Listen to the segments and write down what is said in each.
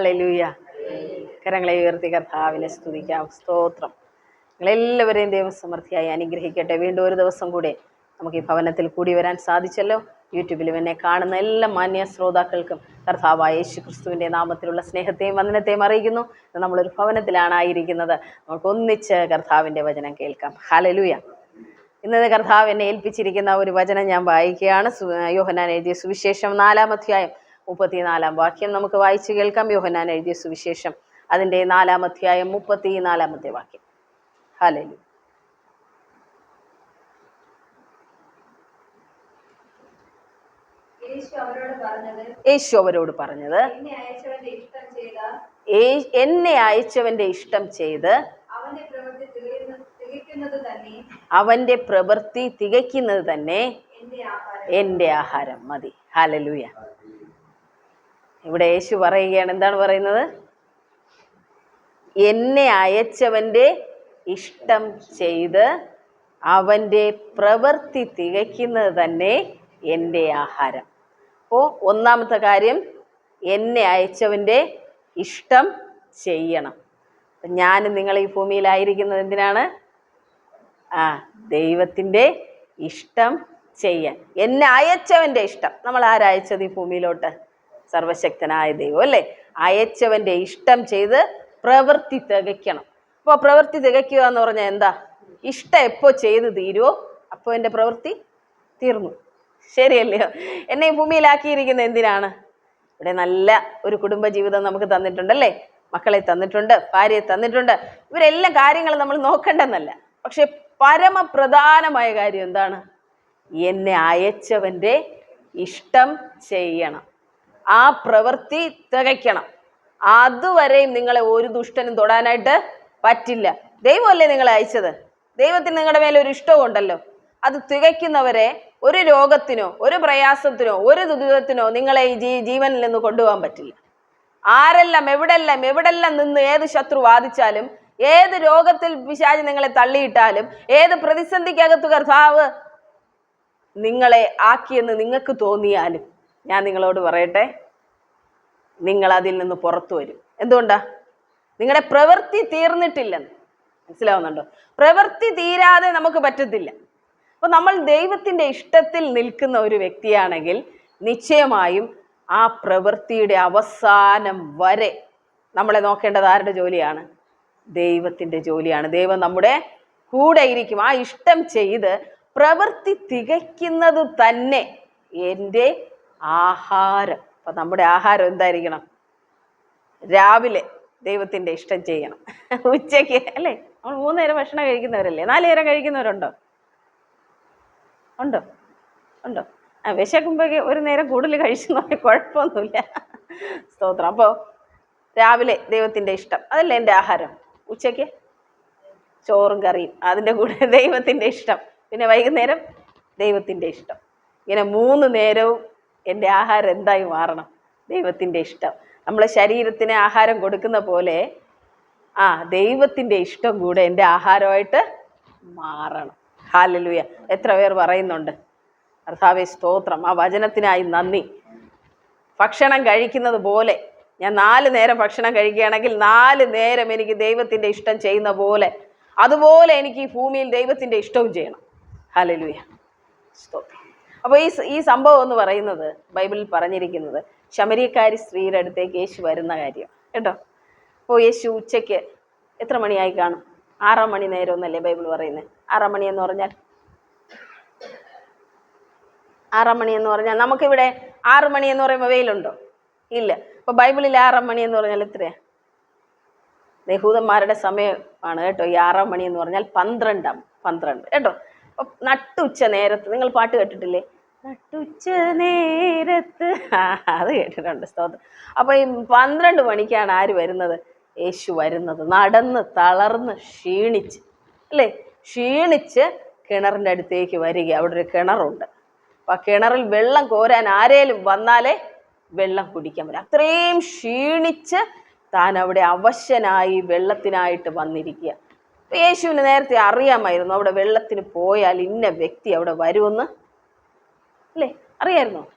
Hallelujah കരങ്ങളെ ഉയർത്തി കർത്താവിനെ സ്തുതിക്കാം. സ്തോത്രം. നിങ്ങളെല്ലാവരെയും ദൈവം സമൃദ്ധിയായി അനുഗ്രഹിക്കട്ടെ. വീണ്ടും ഒരു ദിവസം കൂടെ നമുക്ക് ഈ ഭവനത്തിൽ കൂടി വരാൻ സാധിച്ചല്ലോ. യൂട്യൂബിലും എന്നെ കാണുന്ന എല്ലാ മാന്യ ശ്രോതാക്കൾക്കും കർത്താവായ യേശു ക്രിസ്തുവിന്റെ നാമത്തിലുള്ള സ്നേഹത്തെയും വന്ദനത്തെയും അറിയിക്കുന്നു. ഇന്ന് നമ്മളൊരു ഭവനത്തിലാണ് ആയിരിക്കുന്നത്. നമുക്ക് ഒന്നിച്ച് കർത്താവിന്റെ വചനം കേൾക്കാം. ഹാലലൂയ ഇന്നത്തെ കർത്താവ് എന്നെ ഏൽപ്പിച്ചിരിക്കുന്ന ഒരു വചനം ഞാൻ വായിക്കുകയാണ്. യോഹനാൻ എഴുതിയ സുവിശേഷം നാലാം അധ്യായം മുപ്പത്തിനാലാം വാക്യം നമുക്ക് വായിച്ചു കേൾക്കാം. യോഹനാൻ എഴുതിയ സുവിശേഷം. അതിന്റെ നാലാം അധ്യായം മുപ്പത്തി നാലാമത്തെ വാക്യം. ഹലലു യേശു അവരോട് പറഞ്ഞത് എന്നെ അയച്ചവന്റെ ഇഷ്ടം ചെയ്ത അവന്റെ പ്രവൃത്തി തികയ്ക്കുന്നത് തന്നെ എന്റെ ആഹാരം. മതി. ഹാലലൂയ ഇവിടെ യേശു പറയുകയാണ്. എന്താണ് പറയുന്നത്? എന്നെ അയച്ചവന്റെ ഇഷ്ടം ചെയ്ത് അവന്റെ പ്രവൃത്തി തികയ്ക്കുന്നത് തന്നെ എന്റെ ആഹാരം. അപ്പോൾ ഒന്നാമത്തെ കാര്യം എന്നെ അയച്ചവന്റെ ഇഷ്ടം ചെയ്യണം. ഞാൻ നിങ്ങൾ ഈ ഭൂമിയിലായിരിക്കുന്നത് എന്തിനാണ്? ആ ദൈവത്തിന്റെ ഇഷ്ടം ചെയ്യാൻ. എന്നെ അയച്ചവന്റെ ഇഷ്ടം. നമ്മൾ ആരയച്ചത് ഈ ഭൂമിയിലോട്ട്? സർവശക്തനായ ദൈവം അല്ലേ? അയച്ചവന്റെ ഇഷ്ടം ചെയ്ത് പ്രവൃത്തി തികയ്ക്കണം. അപ്പോൾ പ്രവൃത്തി തികയ്ക്കുക എന്ന് പറഞ്ഞാൽ എന്താ? ഇഷ്ടം എപ്പോൾ ചെയ്ത് തീരുമോ അപ്പോൾ എന്റെ പ്രവൃത്തി തീർന്നു. ശരിയല്ലയോ? എന്നെ ഈ ഭൂമിയിലാക്കിയിരിക്കുന്നത് എന്തിനാണ്? ഇവിടെ നല്ല ഒരു കുടുംബജീവിതം നമുക്ക് തന്നിട്ടുണ്ടല്ലേ മക്കളെ തന്നിട്ടുണ്ട് ഭാര്യയെ തന്നിട്ടുണ്ട്. ഇവരെല്ലാം കാര്യങ്ങൾ നമ്മൾ നോക്കണ്ടെന്നല്ല പക്ഷെ പരമപ്രധാനമായ കാര്യം എന്താണ്? എന്നെ അയച്ചവന്റെ ഇഷ്ടം ചെയ്യണം. ആ പ്രവൃത്തി തികയ്ക്കണം. അതുവരെയും നിങ്ങളെ ഒരു ദുഷ്ടനും തൊടാനായിട്ട് പറ്റില്ല. ദൈവമല്ലേ നിങ്ങളെ അയച്ചത്? ദൈവത്തിന് നിങ്ങളുടെ മേലെ ഒരു ഇഷ്ടവും ഉണ്ടല്ലോ. അത് തികയ്ക്കുന്നവരെ ഒരു രോഗത്തിനോ ഒരു പ്രയാസത്തിനോ ഒരു ദുരിതത്തിനോ നിങ്ങളെ ഈ ജീ ജീവനിൽ നിന്ന് കൊണ്ടുപോകാൻ പറ്റില്ല. ആരെല്ലാം എവിടെല്ലാം എവിടെല്ലാം നിന്ന് ഏത് ശത്രു വാദിച്ചാലും ഏത് രോഗത്തിൽ പിശാച് നിങ്ങളെ തള്ളിയിട്ടാലും ഏത് പ്രതിസന്ധിക്കകത്ത് കർത്താവ് നിങ്ങളെ ആക്കിയെന്ന് നിങ്ങൾക്ക് തോന്നിയാലും ഞാൻ നിങ്ങളോട് പറയട്ടെ. നിങ്ങൾ അതിൽ നിന്ന് പുറത്തു വരും. എന്തുകൊണ്ടാ? നിങ്ങളുടെ പ്രവൃത്തി തീർന്നിട്ടില്ലെന്ന്. മനസ്സിലാവുന്നുണ്ടോ? പ്രവൃത്തി തീരാതെ നമുക്ക് പറ്റത്തില്ല. അപ്പോൾ നമ്മൾ ദൈവത്തിന്റെ ഇഷ്ടത്തിൽ നിൽക്കുന്ന ഒരു വ്യക്തിയാണെങ്കിൽ നിശ്ചയമായും ആ പ്രവൃത്തിയുടെ അവസാനം വരെ നമ്മളെ നോക്കേണ്ടത് ആരുടെ ജോലിയാണ്? ദൈവത്തിന്റെ ജോലിയാണ്. ദൈവം നമ്മുടെ കൂടെ ഇരിക്കും. ആ ഇഷ്ടം ചെയ്ത് പ്രവൃത്തി തികയ്ക്കുന്നത് തന്നെ എന്റെ ആഹാരം. അപ്പം നമ്മുടെ ആഹാരം എന്തായിരിക്കണം? രാവിലെ ദൈവത്തിന്റെ ഇഷ്ടം ചെയ്യണം. ഉച്ചയ്ക്ക് അല്ലേ? നമ്മൾ മൂന്ന് നേരം ഭക്ഷണം കഴിക്കുന്നവരല്ലേ? നാല് നേരം കഴിക്കുന്നവരുണ്ടോ? ഉണ്ടോ? ഉണ്ടോ? ആ വിശക്കുമ്പോഴേക്ക് ഒരു നേരം കൂടുതൽ കഴിച്ചെന്ന് കുഴപ്പമൊന്നുമില്ല. സ്തോത്രം. അപ്പോൾ രാവിലെ ദൈവത്തിന്റെ ഇഷ്ടം. അതല്ലേ എന്റെ ആഹാരം? ഉച്ചയ്ക്ക് ചോറും കറിയും. അതിന്റെ കൂടെ ദൈവത്തിന്റെ ഇഷ്ടം. പിന്നെ വൈകുന്നേരം ദൈവത്തിന്റെ ഇഷ്ടം. ഇങ്ങനെ മൂന്ന് നേരവും എന്റെ ആഹാരം എന്തായി മാറണം? ദൈവത്തിന്റെ ഇഷ്ടം. നമ്മൾ ശരീരത്തിന് ആഹാരം കൊടുക്കുന്ന പോലെ ആ ദൈവത്തിന്റെ ഇഷ്ടം കൂടെ എന്റെ ആഹാരമായിട്ട് മാറണം. ഹാലലുയ. എത്ര പേർ പറയുന്നുണ്ട്? അർത്ഥാവേ സ്തോത്രം. ആ വചനത്തിനായി നന്ദി. ഭക്ഷണം കഴിക്കുന്നത് പോലെ ഞാൻ നാല് നേരം ഭക്ഷണം കഴിക്കുകയാണെങ്കിൽ നാല് നേരം എനിക്ക് ദൈവത്തിന്റെ ഇഷ്ടം ചെയ്യുന്ന പോലെ അതുപോലെ എനിക്ക് ഈ ഭൂമിയിൽ ദൈവത്തിന്റെ ഇഷ്ടവും ചെയ്യണം. ഹാലലുയ. സ്തോത്രം. അപ്പോൾ ഈ ഈ സംഭവം എന്ന് പറയുന്നത് ബൈബിളിൽ പറഞ്ഞിരിക്കുന്നത് ശമരിയക്കാരി സ്ത്രീയുടെ അടുത്തേക്ക് യേശു വരുന്ന കാര്യം. കേട്ടോ? അപ്പോൾ യേശു ഉച്ചയ്ക്ക് എത്ര മണിയായി കാണും? ആറാം മണി നേരം എന്നല്ലേ ബൈബിൾ പറയുന്നത് ആറാം മണി എന്ന് പറഞ്ഞാൽ? ആറാം മണി എന്ന് പറഞ്ഞാൽ നമുക്കിവിടെ ആറ് മണി എന്ന് പറയുമ്പോൾ വെയിലുണ്ടോ? ഇല്ല. അപ്പോൾ ബൈബിളിൽ ആറാം മണി എന്ന് പറഞ്ഞാൽ എത്രയാ? യഹൂദന്മാരുടെ സമയമാണ് കേട്ടോ ഈ ആറാം മണി എന്ന് പറഞ്ഞാൽ പന്ത്രണ്ടാം പന്ത്രണ്ട്. കേട്ടോ? നട്ടുച്ച നേരത്ത് നിങ്ങൾ പാട്ട് കേട്ടിട്ടില്ലേ? നട്ടുച്ച നേരത്ത്. അത് കേട്ടിട്ടുണ്ട് സ്തോത്രം. അപ്പോൾ ഈ പന്ത്രണ്ട് മണിക്കാണ് ആര് വരുന്നത്? യേശു വരുന്നത്. നടന്ന് തളർന്ന് ക്ഷീണിച്ച് അല്ലേ? ക്ഷീണിച്ച് കിണറിന്റെ അടുത്തേക്ക് വരിക. അവിടെ ഒരു കിണറുണ്ട്. അപ്പം ആ കിണറിൽ വെള്ളം കോരാൻ ആരേലും വന്നാലേ വെള്ളം കുടിക്കാൻ പറ്റും. അത്രയും ക്ഷീണിച്ച് താൻ അവിടെ അവശനായി വെള്ളത്തിനായിട്ട് വന്നിരിക്കുക. യേശുവിന് നേരത്തെ അറിയാമായിരുന്നു അവിടെ വെള്ളത്തിന് പോയാൽ ഇന്ന വ്യക്തി അവിടെ വരുമെന്ന്. അല്ലേ? അറിയായിരുന്നോ?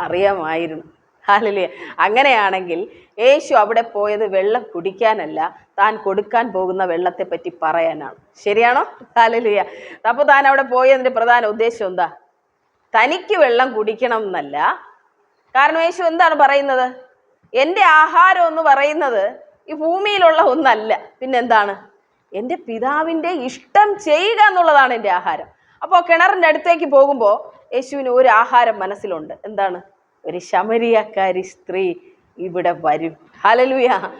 അറിയാമായിരുന്നു. ഹാലലിയ. അങ്ങനെയാണെങ്കിൽ യേശു അവിടെ പോയത് വെള്ളം കുടിക്കാനല്ല താൻ കൊടുക്കാൻ പോകുന്ന വെള്ളത്തെ പറ്റി പറയാനാണ്. ശരിയാണോ? ഹാലലിയ. അപ്പോൾ താൻ അവിടെ പോയതിന്റെ പ്രധാന ഉദ്ദേശം എന്താ? തനിക്ക് വെള്ളം കുടിക്കണം എന്നല്ല. കാരണം യേശു എന്താണ് പറയുന്നത്? എന്റെ ആഹാരം എന്ന് പറയുന്നത് ഈ ഭൂമിയിലുള്ള ഒന്നല്ല. പിന്നെന്താണ്? എന്റെ പിതാവിന്റെ ഇഷ്ടം ചെയ്യുക എന്നുള്ളതാണ് എന്റെ ആഹാരം. അപ്പോൾ കിണറിന്റെ അടുത്തേക്ക് പോകുമ്പോൾ യേശുവിന് ഒരു ആഹാരം മനസ്സിലുണ്ട്. എന്താണ്? ഒരു ശമരിയക്കാരി സ്ത്രീ ഇവിടെ വരും. ഹലലുയ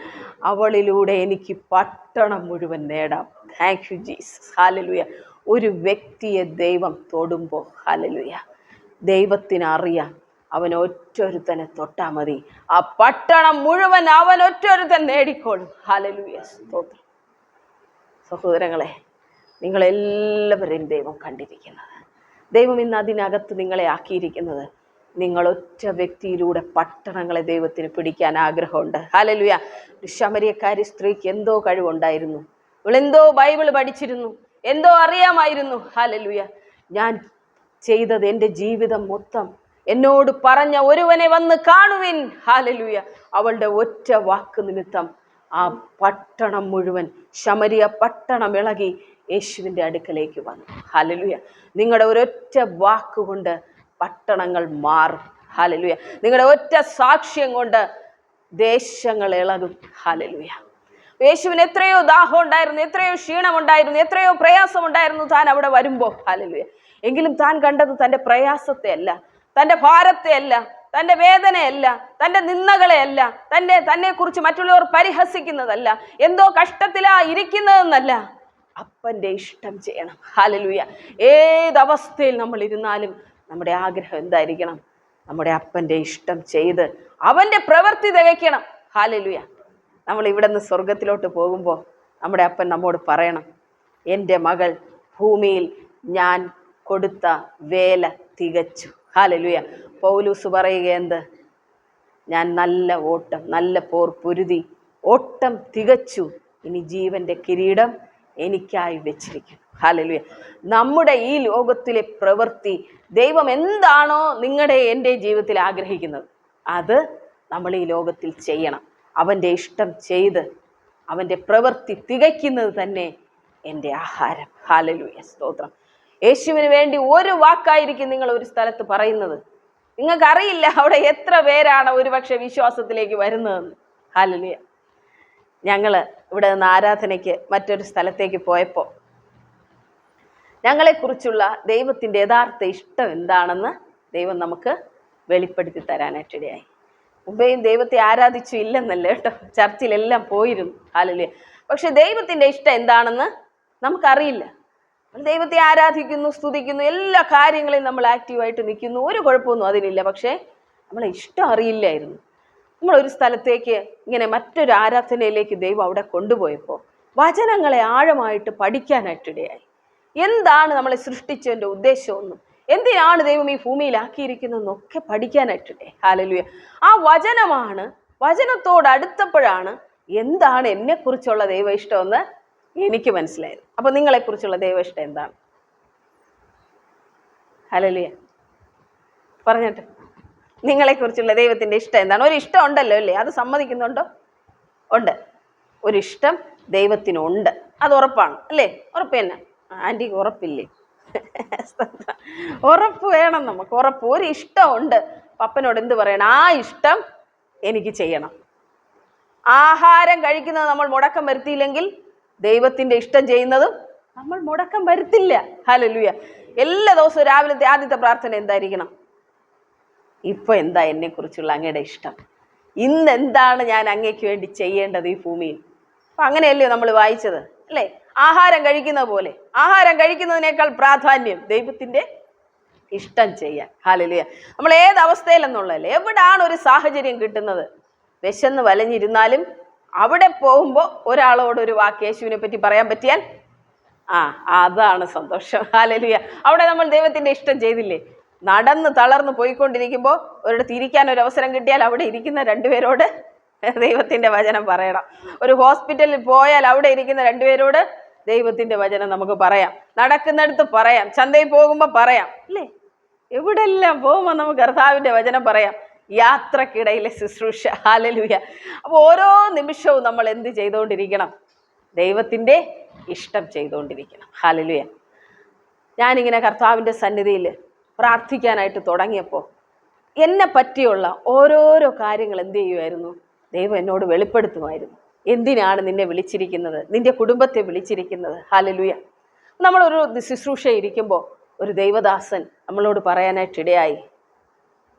അവളിലൂടെ എനിക്ക് പട്ടണം മുഴുവൻ നേടാം. താങ്ക് യു ജീസസ് ഹലലുയ ഒരു വ്യക്തിയെ ദൈവം തൊടുമ്പോൾ ഹലലുയ ദൈവത്തിനറിയാം അവൻ ഒറ്റൊരുത്തനെ തൊട്ടാൽ മതി. ആ പട്ടണം മുഴുവൻ അവൻ ഒറ്റൊരുത്തൻ നേടിക്കോളും. ഹലലുയ സ്തോത്രം. സഹോദരങ്ങളെ നിങ്ങളെല്ലാവരെയും ദൈവം കണ്ടിരിക്കുന്നത്. ദൈവം ഇന്ന് അതിനകത്ത് നിങ്ങളെ ആക്കിയിരിക്കുന്നത്. നിങ്ങൾ ഒറ്റ വ്യക്തിയിലൂടെ പട്ടണങ്ങളെ ദൈവത്തിന് പിടിക്കാൻ ആഗ്രഹമുണ്ട്. ഹാലലുയ ഒരു ശമരിയക്കാരി സ്ത്രീക്ക് എന്തോ കഴിവുണ്ടായിരുന്നു. ഇവളെന്തോ ബൈബിൾ പഠിച്ചിരുന്നു. എന്തോ അറിയാമായിരുന്നു. ഹാലലുയ ഞാൻ ചെയ്തത് എന്റെ ജീവിതം മൊത്തം എന്നോട് പറഞ്ഞ ഒരുവനെ വന്ന് കാണുവിൻ. ഹാലലുയ അവളുടെ ഒറ്റ വാക്ക് നിമിത്തം ആ പട്ടണം മുഴുവൻ ശമരിയ പട്ടണം ഇളകി യേശുവിന്റെ അടുക്കലേക്ക് വന്നു. ഹലലുയ നിങ്ങളുടെ ഒരൊറ്റ വാക്കുകൊണ്ട് പട്ടണങ്ങൾ മാറും. ഹലലുയ നിങ്ങളുടെ ഒറ്റ സാക്ഷ്യം കൊണ്ട് ദേശങ്ങൾ ഇളകും. ഹലലുയ യേശുവിന് എത്രയോ ദാഹം ഉണ്ടായിരുന്നു എത്രയോ ക്ഷീണമുണ്ടായിരുന്നു എത്രയോ പ്രയാസമുണ്ടായിരുന്നു താൻ അവിടെ വരുമ്പോൾ. ഹലലുയ എങ്കിലും താൻ കണ്ടത് തന്റെ പ്രയാസത്തെ അല്ല തന്റെ ഭാരത്തെ അല്ല തന്റെ വേദനയല്ല തന്റെ നിന്ദകളെയല്ല തന്റെ തന്നെക്കുറിച്ച് മറ്റുള്ളവർ പരിഹസിക്കുന്നതല്ല എന്തോ കഷ്ടത്തിലാ ഇരിക്കുന്നതെന്നല്ല. അപ്പന്റെ ഇഷ്ടം ചെയ്യണം. ഹാലലൂയ ഏതവസ്ഥയിൽ നമ്മൾ ഇരുന്നാലും നമ്മുടെ ആഗ്രഹം എന്തായിരിക്കണം? നമ്മുടെ അപ്പന്റെ ഇഷ്ടം ചെയ്ത് അവന്റെ പ്രവൃത്തി തികയ്ക്കണം ഹാലലൂയ നമ്മൾ ഇവിടെ നിന്ന് സ്വർഗത്തിലോട്ട് പോകുമ്പോൾ നമ്മുടെ അപ്പൻ നമ്മോട് പറയണം എന്റെ മകൾ ഭൂമിയിൽ ഞാൻ കൊടുത്ത വേല തികച്ചു. ഹാലലുയ പൗലൂസ് പറയുക എന്ത്? ഞാൻ നല്ല ഓട്ടം നല്ല പോർ പൊരുതി ഓട്ടം തികച്ചു. ഇനി ജീവന്റെ കിരീടം എനിക്കായി വെച്ചിരിക്കും ഹാലലുയ നമ്മുടെ ഈ ലോകത്തിലെ പ്രവൃത്തി ദൈവം എന്താണോ നിങ്ങളുടെ എന്റെ ജീവിതത്തിൽ ആഗ്രഹിക്കുന്നത് അത് നമ്മൾ ഈ ലോകത്തിൽ ചെയ്യണം. അവന്റെ ഇഷ്ടം ചെയ്ത് അവന്റെ പ്രവൃത്തി തികയ്ക്കുന്നത് തന്നെ എന്റെ ആഹാരം. ഹാലലുയ സ്തോത്രം. യേശുവിന് വേണ്ടി ഒരു വാക്കായിരിക്കും നിങ്ങൾ ഒരു സ്ഥലത്ത് പറയുന്നത്. നിങ്ങൾക്കറിയില്ല അവിടെ എത്ര പേരാണ് ഒരുപക്ഷെ വിശ്വാസത്തിലേക്ക് വരുന്നതെന്ന്. ഹാലലുയ ഞങ്ങൾ ഇവിടെ നിന്ന് ആരാധനയ്ക്ക് മറ്റൊരു സ്ഥലത്തേക്ക് പോയപ്പോൾ ഞങ്ങളെക്കുറിച്ചുള്ള ദൈവത്തിന്റെ യഥാർത്ഥ ഇഷ്ടം എന്താണെന്ന് ദൈവം നമുക്ക് വെളിപ്പെടുത്തി തരാനായിട്ടിടയായി മുമ്പേയും ദൈവത്തെ ആരാധിച്ചു ഇല്ലെന്നല്ല കേട്ടോ. ചർച്ചിലെല്ലാം പോയിരുന്നു. ഹാലലുയ പക്ഷെ ദൈവത്തിന്റെ ഇഷ്ടം എന്താണെന്ന് നമുക്കറിയില്ല. ദൈവത്തെ ആരാധിക്കുന്നു സ്തുതിക്കുന്നു എല്ലാ കാര്യങ്ങളെയും നമ്മൾ ആക്റ്റീവായിട്ട് നിൽക്കുന്നു. ഒരു കുഴപ്പമൊന്നും അതിനില്ല. പക്ഷേ നമ്മളെ ഇഷ്ടം അറിയില്ലായിരുന്നു. നമ്മളൊരു സ്ഥലത്തേക്ക് ഇങ്ങനെ മറ്റൊരു ആരാധനയിലേക്ക് ദൈവം അവിടെ കൊണ്ടുപോയപ്പോൾ വചനങ്ങളെ ആഴമായിട്ട് പഠിക്കാനായിട്ടിടയായി എന്താണ് നമ്മളെ സൃഷ്ടിച്ചതിന്റെ ഉദ്ദേശമൊന്നും? എന്തിനാണ് ദൈവം ഈ ഭൂമിയിലാക്കിയിരിക്കുന്നതെന്നൊക്കെ പഠിക്കാനായിട്ടിടേ ഹാലലുയ ആ വചനമാണ് വചനത്തോട് അടുത്തപ്പോഴാണ് എന്താണ് എന്നെക്കുറിച്ചുള്ള ദൈവ ഇഷ്ടമെന്ന് എനിക്ക് മനസ്സിലായത്. അപ്പോൾ നിങ്ങളെക്കുറിച്ചുള്ള ദൈവ ഇഷ്ടം എന്താണ്? ഹലലിയ പറഞ്ഞിട്ട്. നിങ്ങളെക്കുറിച്ചുള്ള ദൈവത്തിന്റെ ഇഷ്ടം എന്താണ്? ഒരു ഇഷ്ടം ഉണ്ടല്ലോ അല്ലേ? അത് സമ്മതിക്കുന്നുണ്ടോ? ഉണ്ട്. ഒരു ഇഷ്ടം ദൈവത്തിനുണ്ട്. അത് ഉറപ്പാണ് അല്ലേ? ഉറപ്പ് തന്നെ. ആന്റിക്ക് ഉറപ്പില്ലേ? ഉറപ്പ് വേണം നമുക്ക് ഉറപ്പ്. ഒരു ഇഷ്ടമുണ്ട് പപ്പനോട് എന്ത് പറയണം? ആ ഇഷ്ടം എനിക്ക് ചെയ്യണം. ആഹാരം കഴിക്കുന്നത് നമ്മൾ മുടക്കം വരുത്തിയില്ലെങ്കിൽ ദൈവത്തിന്റെ ഇഷ്ടം ചെയ്യുന്നതും നമ്മൾ മുടക്കം വരുത്തില്ല. ഹലലുയ എല്ലാ ദിവസവും രാവിലത്തെ ആദ്യത്തെ പ്രാർത്ഥന എന്തായിരിക്കണം? ഇപ്പൊ എന്താ എന്നെക്കുറിച്ചുള്ള അങ്ങയുടെ ഇഷ്ടം? ഇന്ന് എന്താണ് ഞാൻ അങ്ങയ്ക്ക് വേണ്ടി ചെയ്യേണ്ടത് ഈ ഭൂമിയിൽ? അപ്പൊ അങ്ങനെയല്ലേ നമ്മൾ വായിച്ചത്? അല്ലേ? ആഹാരം കഴിക്കുന്ന പോലെ. ആഹാരം കഴിക്കുന്നതിനേക്കാൾ പ്രാധാന്യം ദൈവത്തിന്റെ ഇഷ്ടം ചെയ്യാൻ. ഹാലലിയ നമ്മൾ ഏത് അവസ്ഥയിലെന്നുള്ളതല്ലേ എവിടാണ് ഒരു സാഹചര്യം കിട്ടുന്നത്? വിശന്ന് വലഞ്ഞിരുന്നാലും അവിടെ പോകുമ്പോൾ ഒരാളോട് ഒരു വാക്ക് യേശുവിനെ പറ്റി പറയാൻ പറ്റിയാൽ ആ അതാണ് സന്തോഷം. ഹാലലിയ അവിടെ നമ്മൾ ദൈവത്തിന്റെ ഇഷ്ടം ചെയ്തില്ലേ? നടന്ന് തളർന്ന് പോയിക്കൊണ്ടിരിക്കുമ്പോൾ ഒരിടത്ത് ഇരിക്കാൻ ഒരു അവസരം കിട്ടിയാൽ അവിടെ ഇരിക്കുന്ന രണ്ടുപേരോട് ദൈവത്തിന്റെ വചനം പറയണം. ഒരു ഹോസ്പിറ്റലിൽ പോയാൽ അവിടെ ഇരിക്കുന്ന രണ്ടുപേരോട് ദൈവത്തിന്റെ വചനം നമുക്ക് പറയാം. നടക്കുന്നിടത്ത് പറയാം. ചന്തയിൽ പോകുമ്പോൾ പറയാം. അല്ലേ? എവിടെല്ലാം പോകുമ്പോൾ നമുക്ക് കർത്താവിന്റെ വചനം പറയാം. യാത്രക്കിടയിലെ ശുശ്രൂഷ. ഹാലലുയ അപ്പോൾ ഓരോ നിമിഷവും നമ്മൾ എന്ത് ചെയ്തുകൊണ്ടിരിക്കണം ദൈവത്തിന്റെ ഇഷ്ടം ചെയ്തുകൊണ്ടിരിക്കണം ഹാലലുയ ഞാനിങ്ങനെ കർത്താവിന്റെ സന്നിധിയിൽ പ്രാർത്ഥിക്കാനായിട്ട് തുടങ്ങിയപ്പോൾ എന്നെ പറ്റിയുള്ള ഓരോരോ കാര്യങ്ങൾ എന്ത് ചെയ്യുമായിരുന്നു? ദൈവം എന്നോട് വെളിപ്പെടുത്തുമായിരുന്നു. എന്തിനാണ് നിന്നെ വിളിച്ചിരിക്കുന്നത്? നിന്റെ കുടുംബത്തെ വിളിച്ചിരിക്കുന്നത്? ഹാലലുയ നമ്മളൊരു ശുശ്രൂഷ ഇരിക്കുമ്പോൾ ഒരു ദൈവദാസൻ നമ്മളോട് പറയാനായിട്ടിടയായി.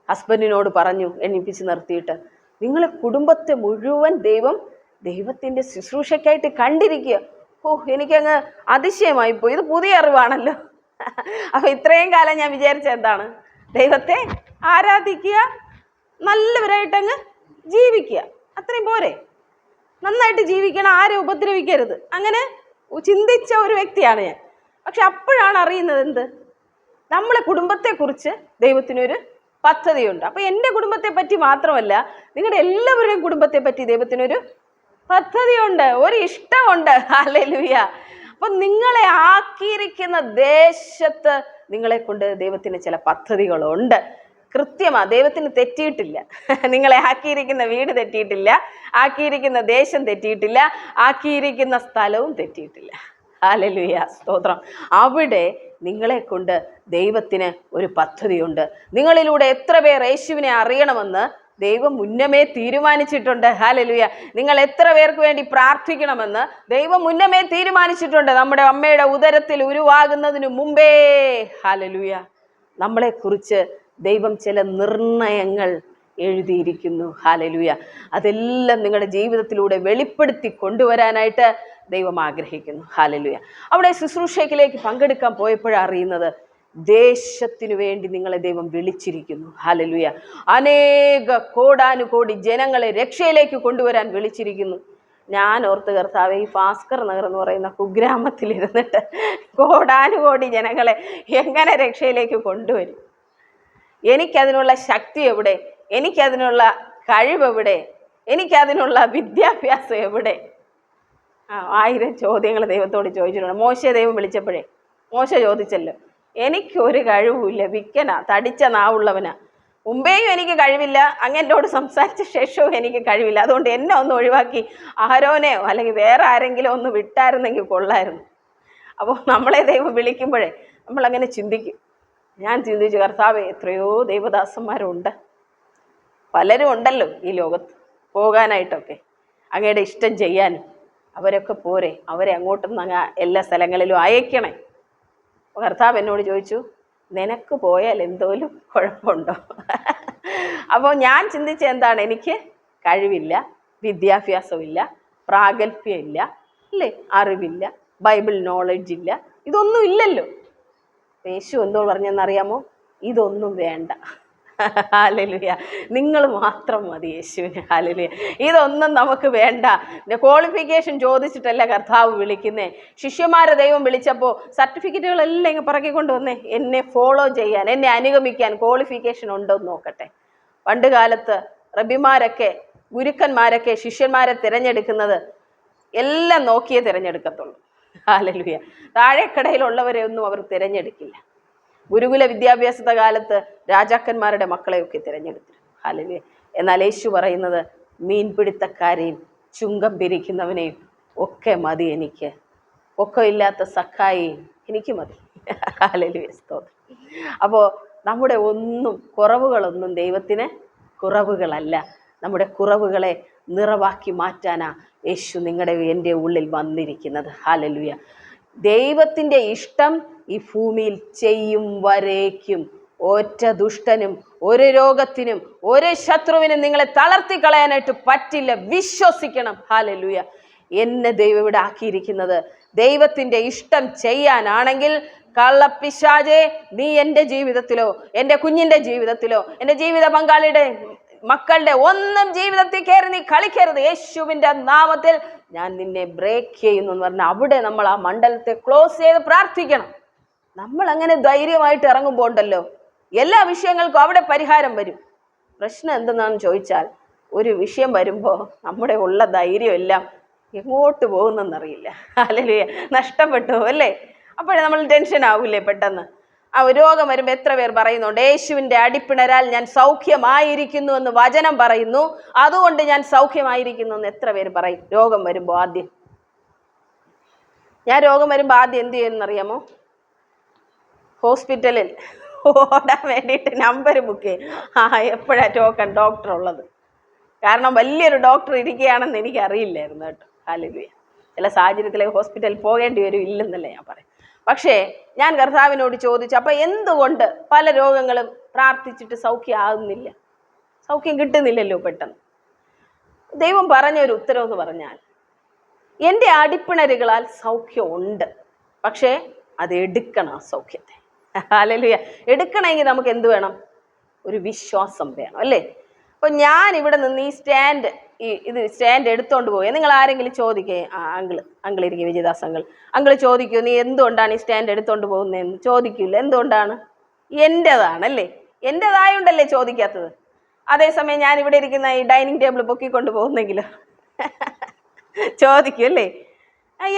ഹസ്ബൻഡിനോട് പറഞ്ഞു എണ്ണിപ്പിച്ച് നിർത്തിയിട്ട്. നിങ്ങളെ കുടുംബത്തെ മുഴുവൻ ദൈവം ദൈവത്തിന്റെ ശുശ്രൂഷയ്ക്കായിട്ട് കണ്ടിരിക്കുക. ഓ എനിക്കങ്ങ് അതിശയമായി പോയി. ഇത് പുതിയ അറിവാണല്ലോ. അപ്പോൾ ഇത്രയും കാലം ഞാൻ വിചാരിച്ച എന്താണ്? ദൈവത്തെ ആരാധിക്കുക നല്ലവരായിട്ടങ്ങ് ജീവിക്കുക. അത്രയും പോരെ. നന്നായിട്ട് ജീവിക്കണം ആരെ ഉപദ്രവിക്കരുത്. അങ്ങനെ ചിന്തിച്ച ഒരു വ്യക്തിയാണ് ഞാൻ. പക്ഷെ അപ്പോഴാണ് അറിയുന്നത് എന്ത്? നമ്മളെ കുടുംബത്തെക്കുറിച്ച് ദൈവത്തിനൊരു പദ്ധതിയുണ്ട്. അപ്പോൾ എന്റെ കുടുംബത്തെ പറ്റി മാത്രമല്ല നിങ്ങളുടെ എല്ലാവരുടെയും കുടുംബത്തെ പറ്റി ദൈവത്തിനൊരു പദ്ധതിയുണ്ട് ഒരു ഇഷ്ടമുണ്ട്. ഹാലലുയ അപ്പം നിങ്ങളെ ആക്കിയിരിക്കുന്ന ദേശത്ത് നിങ്ങളെ കൊണ്ട് ദൈവത്തിന് ചില പദ്ധതികളുണ്ട്. കൃത്യമാ ദൈവത്തിന് തെറ്റിയിട്ടില്ല. നിങ്ങളെ ആക്കിയിരിക്കുന്ന വീട് തെറ്റിയിട്ടില്ല ആക്കിയിരിക്കുന്ന ദേശം തെറ്റിയിട്ടില്ല ആക്കിയിരിക്കുന്ന സ്ഥലവും തെറ്റിയിട്ടില്ല. ഹാലലുയ സ്തോത്രം. അവിടെ നിങ്ങളെ കൊണ്ട് ദൈവത്തിന് ഒരു പദ്ധതിയുണ്ട്. നിങ്ങളിലൂടെ എത്ര പേർ യേശുവിനെ അറിയണമെന്ന് ദൈവം മുന്നമേ തീരുമാനിച്ചിട്ടുണ്ട്. ഹാലലുയ നിങ്ങൾ എത്ര പേർക്ക് വേണ്ടി പ്രാർത്ഥിക്കണമെന്ന് ദൈവം മുന്നമേ തീരുമാനിച്ചിട്ടുണ്ട്. നമ്മുടെ അമ്മയുടെ ഉദരത്തിൽ ഉരുവാകുന്നതിന് മുമ്പേ. ഹാലലുയ നമ്മളെക്കുറിച്ച് ദൈവം ചില നിർണയങ്ങൾ എഴുതിയിരിക്കുന്നു. ഹാലലുയ അതെല്ലാം നിങ്ങളുടെ ജീവിതത്തിലൂടെ വെളിപ്പെടുത്തി കൊണ്ടുവരാനായിട്ട് ദൈവം ആഗ്രഹിക്കുന്നു. ഹാലലുയ അവിടെ ശുശ്രൂഷയ്ക്കിലേക്ക് പങ്കെടുക്കാൻ പോയപ്പോഴറിയുന്നത് ദേശത്തിനു വേണ്ടി നിങ്ങളെ ദൈവം വിളിച്ചിരിക്കുന്നു. ഹാലലുയ അനേക കോടാനുകോടി ജനങ്ങളെ രക്ഷയിലേക്ക് കൊണ്ടുവരാൻ വിളിച്ചിരിക്കുന്നു. ഞാൻ ഓർത്ത് കർത്താവ് ഈ ഭാസ്കർ നഗർ എന്ന് പറയുന്ന കുഗ്രാമത്തിലിരുന്നിട്ട് കോടാനുകോടി ജനങ്ങളെ എങ്ങനെ രക്ഷയിലേക്ക് കൊണ്ടുവരും? എനിക്കതിനുള്ള ശക്തി എവിടെ? എനിക്കതിനുള്ള കഴിവ് എവിടെ? എനിക്കതിനുള്ള വിദ്യാഭ്യാസം എവിടെ? ആയിരം ചോദ്യങ്ങൾ ദൈവത്തോട് ചോദിച്ചിട്ടുണ്ട്. മോശ ദൈവം വിളിച്ചപ്പോഴേ മോശ ചോദിച്ചല്ലോ എനിക്കൊരു കഴിവുമില്ല വിക്കനാ തടിച്ച നാവുള്ളവനാ. മുമ്പേയും എനിക്ക് കഴിവില്ല അങ്ങനോട് സംസാരിച്ച ശേഷവും എനിക്ക് കഴിവില്ല. അതുകൊണ്ട് എന്നെ ഒന്ന് ഒഴിവാക്കി ആരോനെയോ അല്ലെങ്കിൽ വേറെ ആരെങ്കിലും ഒന്ന് വിട്ടായിരുന്നെങ്കിൽ കൊള്ളായിരുന്നു. അപ്പോൾ നമ്മളെ ദൈവം വിളിക്കുമ്പോഴേ നമ്മളങ്ങനെ ചിന്തിക്കും. ഞാൻ ചിന്തിച്ചു കർത്താവ് എത്രയോ ദൈവദാസന്മാരുണ്ട്. പലരും ഉണ്ടല്ലോ ഈ ലോകത്ത് പോകാനായിട്ടൊക്കെ അങ്ങയുടെ ഇഷ്ടം ചെയ്യാനും. അവരൊക്കെ പോരെ. അവരെ അങ്ങോട്ടും അങ്ങ് എല്ലാ സ്ഥലങ്ങളിലും അയക്കണേ. കർത്താവ് എന്നോട് ചോദിച്ചു നിനക്ക് പോയാൽ എന്തോലും കുഴപ്പമുണ്ടോ? അപ്പോൾ ഞാൻ ചിന്തിച്ച എന്താണ്? എനിക്ക് കഴിവില്ല വിദ്യാഭ്യാസമില്ല പ്രാഗൽഭ്യമില്ല അല്ലേ? അറിവില്ല ബൈബിൾ നോളജ് ഇല്ല. ഇതൊന്നും ഇല്ലല്ലോ. യേശു എന്തോ പറഞ്ഞെന്നറിയാമോ ഇതൊന്നും വേണ്ട. ഹാലലുയ. നിങ്ങൾ മാത്രം മതി യേശുവിന്. ഹാലലുയ. ഇതൊന്നും നമുക്ക് വേണ്ട. ക്വാളിഫിക്കേഷൻ ചോദിച്ചിട്ടല്ല കർത്താവ് വിളിക്കുന്നേ. ശിഷ്യന്മാരെ ദൈവം വിളിച്ചപ്പോൾ സർട്ടിഫിക്കറ്റുകളെല്ലാം ഇങ്ങ് പറക്കി കൊണ്ടുവന്നേ. എന്നെ ഫോളോ ചെയ്യാൻ എന്നെ അനുഗമിക്കാൻ ക്വാളിഫിക്കേഷൻ ഉണ്ടോ എന്ന് നോക്കട്ടെ. പണ്ട് കാലത്ത് റബിമാരൊക്കെ ഗുരുക്കന്മാരൊക്കെ ശിഷ്യന്മാരെ തിരഞ്ഞെടുക്കുന്നത് എല്ലാം നോക്കിയേ തിരഞ്ഞെടുക്കത്തുള്ളൂ. ഹാലലുയ. താഴെക്കടയിലുള്ളവരെ ഒന്നും അവർ തിരഞ്ഞെടുക്കില്ല. ഗുരുകുല വിദ്യാഭ്യാസത്തെ കാലത്ത് രാജാക്കന്മാരുടെ മക്കളെയൊക്കെ തിരഞ്ഞെടുത്തിരുന്നു. ഹാലലുയ എന്നാൽ യേശു പറയുന്നത് മീൻപിടുത്തക്കാരെയും ചുങ്കം പിരിക്കുന്നവനെയും ഒക്കെ മതി എനിക്ക്. ഒക്കെ ഇല്ലാത്ത സഖായിയും എനിക്ക് മതി. ഹാലലുയ സ്തോത്രം. അപ്പോൾ നമ്മുടെ ഒന്നും കുറവുകളൊന്നും ദൈവത്തിന് കുറവുകളല്ല. നമ്മുടെ കുറവുകളെ നിറവാക്കി മാറ്റാനാ യേശു നിങ്ങളുടെ എന്റെ ഉള്ളിൽ വന്നിരിക്കുന്നത്. ഹാലലുയ ദൈവത്തിന്റെ ഇഷ്ടം ഈ ഭൂമിയിൽ ചെയ്യും വരേക്കും. ഒറ്റ ദുഷ്ടനും ഒരു രോഗത്തിനും ഒരു ശത്രുവിനും നിങ്ങളെ തളർത്തി കളയാനായിട്ട് പറ്റില്ല. വിശ്വസിക്കണം. ഹാലലുയ എന്നെ ദൈവം ഇവിടെ ആക്കിയിരിക്കുന്നത്. ദൈവത്തിന്റെ ഇഷ്ടം ചെയ്യാനാണെങ്കിൽ കള്ളപ്പിശാജെ നീ എന്റെ ജീവിതത്തിലോ എന്റെ കുഞ്ഞിന്റെ ജീവിതത്തിലോ എന്റെ ജീവിത പങ്കാളിയുടെ മക്കളുടെ ഒന്നും ജീവിതത്തിൽ കയറി നീ കളിക്കരുത്. യേശുവിന്റെ നാമത്തിൽ ഞാൻ നിന്നെ ബ്രേക്ക് ചെയ്യുന്നു എന്ന് പറഞ്ഞാൽ അവിടെ നമ്മൾ ആ മണ്ഡലത്തെ ക്ലോസ് ചെയ്ത് പ്രാർത്ഥിക്കണം. നമ്മൾ അങ്ങനെ ധൈര്യമായിട്ട് ഇറങ്ങുമ്പോൾ ഉണ്ടല്ലോ എല്ലാ വിഷയങ്ങൾക്കും അവിടെ പരിഹാരം വരും. പ്രശ്നം എന്തെന്നാന്ന് ചോദിച്ചാൽ ഒരു വിഷയം വരുമ്പോൾ നമ്മുടെ ഉള്ള ധൈര്യം എല്ലാം എങ്ങോട്ട് പോകുന്നെന്നറിയില്ല. അല്ലെങ്കിൽ നഷ്ടപ്പെട്ടു അല്ലേ? അപ്പോഴേ നമ്മൾ ടെൻഷൻ ആവില്ലേ പെട്ടെന്ന്. ആ രോഗം വരുമ്പോൾ എത്ര പേർ പറയുന്നുണ്ട് യേശുവിന്റെ അടിപ്പിണരാൽ ഞാൻ സൗഖ്യമായിരിക്കുന്നു എന്ന് വചനം പറയുന്നു. അതുകൊണ്ട് ഞാൻ സൗഖ്യമായിരിക്കുന്നു എന്ന് എത്ര പേര് പറയും? രോഗം വരുമ്പോൾ ആദ്യം. ഞാൻ രോഗം വരുമ്പോൾ ആദ്യം എന്ത് ചെയ്യുമെന്നറിയാമോ ഹോസ്പിറ്റലിൽ ഓടാൻ വേണ്ടിയിട്ട് നമ്പർ ബുക്ക് ചെയ്യും ആ എപ്പോഴാണ് ടോക്കൺ ഡോക്ടർ ഉള്ളത്? കാരണം വലിയൊരു ഡോക്ടർ ഇരിക്കുകയാണെന്ന് എനിക്ക് അറിയില്ലായിരുന്നു കേട്ടോ. ഹാലലുയ ചില സാഹചര്യത്തിലേക്ക് ഹോസ്പിറ്റലിൽ പോകേണ്ടി വരും ഇല്ലെന്നല്ലേ ഞാൻ പറയും. പക്ഷേ ഞാൻ കർത്താവിനോട് ചോദിച്ചു അപ്പം എന്തുകൊണ്ട് പല രോഗങ്ങളും പ്രാർത്ഥിച്ചിട്ട് സൗഖ്യമാകുന്നില്ല സൗഖ്യം കിട്ടുന്നില്ലല്ലോ പെട്ടെന്ന്. ദൈവം പറഞ്ഞ ഒരു പറഞ്ഞാൽ എന്റെ അടിപ്പിണരുകളാൽ സൗഖ്യമുണ്ട് പക്ഷേ അത് എടുക്കണം ആ സൗഖ്യത്തെ. അല്ലല്ലുയ എടുക്കണമെങ്കിൽ നമുക്ക് എന്ത് വേണം? ഒരു വിശ്വാസം വേണം അല്ലേ? അപ്പോൾ ഞാൻ ഇവിടെ നിന്ന് ഈ സ്റ്റാൻഡ് ഈ ഇത് സ്റ്റാൻഡ് എടുത്തോണ്ട് പോയി നിങ്ങൾ ആരെങ്കിലും ചോദിക്കേ? ആ അങ്കിൾ അങ്കിൾ ഇരിക്കും വിജയദാസ് അങ്കിൾ അങ്കിൾ ചോദിക്കൂ നീ എന്തുകൊണ്ടാണ് ഈ സ്റ്റാൻഡ് എടുത്തോണ്ട് പോകുന്നതെന്ന്? ചോദിക്കില്ല? എന്തുകൊണ്ടാണ്? എന്റെതാണല്ലേ എന്റെതായോണ്ടല്ലേ ചോദിക്കാത്തത്? അതേസമയം ഞാൻ ഇവിടെ ഇരിക്കുന്ന ഈ ഡൈനിങ് ടേബിൾ പൊക്കിക്കൊണ്ട് പോകുന്നെങ്കിലോ? ചോദിക്കും അല്ലേ?